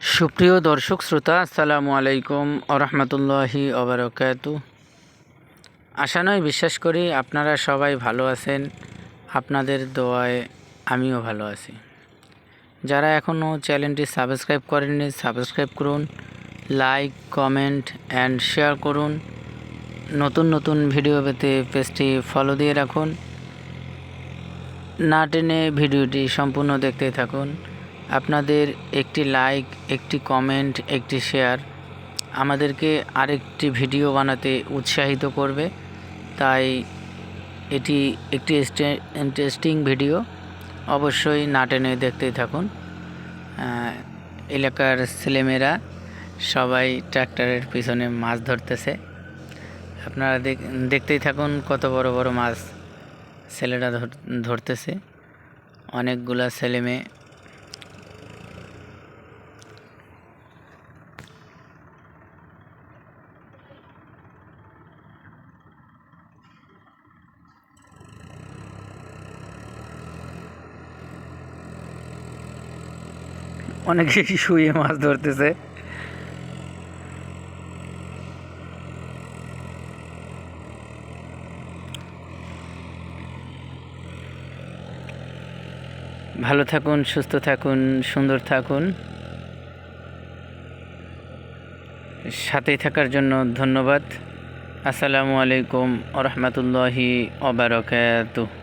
সুপ্রিয় দর্শক, শ্রোতা, আসসালামু আলাইকুম আরহামতুল্লাহি ওবরাকাত আশা নয়, বিশ্বাস করি আপনারা সবাই ভালো আছেন। আপনাদের দোয়ায় আমিও ভালো আছি। যারা এখনও চ্যানেলটি সাবস্ক্রাইব করেননি, সাবস্ক্রাইব করুন, লাইক, কমেন্ট অ্যান্ড শেয়ার করুন। নতুন নতুন ভিডিও পেতে পেজটি ফলো দিয়ে রাখুন। না টেনে ভিডিওটি সম্পূর্ণ দেখতে থাকুন। আপনাদের একটি লাইক একটি কমেন্ট একটি শেয়ার আমাদেরকে আরেকটি ভিডিও বানাতে উৎসাহিত করবে। তাই এটি একটি ইন্টারেস্টিং ভিডিও অবশ্যই না টেনে দেখতেই থাকুন। এলাকার ছেলেমেয়েরা সবাই ট্র্যাক্টরের পিছনে মাছ ধরতেছে। আপনারা দেখ- দেখতেই থাকুন কত বড় বড় মাছ ছেলেরা ধরতেছে। অনেকগুলা ছেলে মেয়ে অনেকে শুয়ে মাছ ধরতেছে। ভালো থাকুন, সুস্থ থাকুন, সুন্দর থাকুন। সাথেই থাকার জন্য ধন্যবাদ। আসসালামু আলাইকুম রহমতুল্লাহি ওবরাকাতুহ।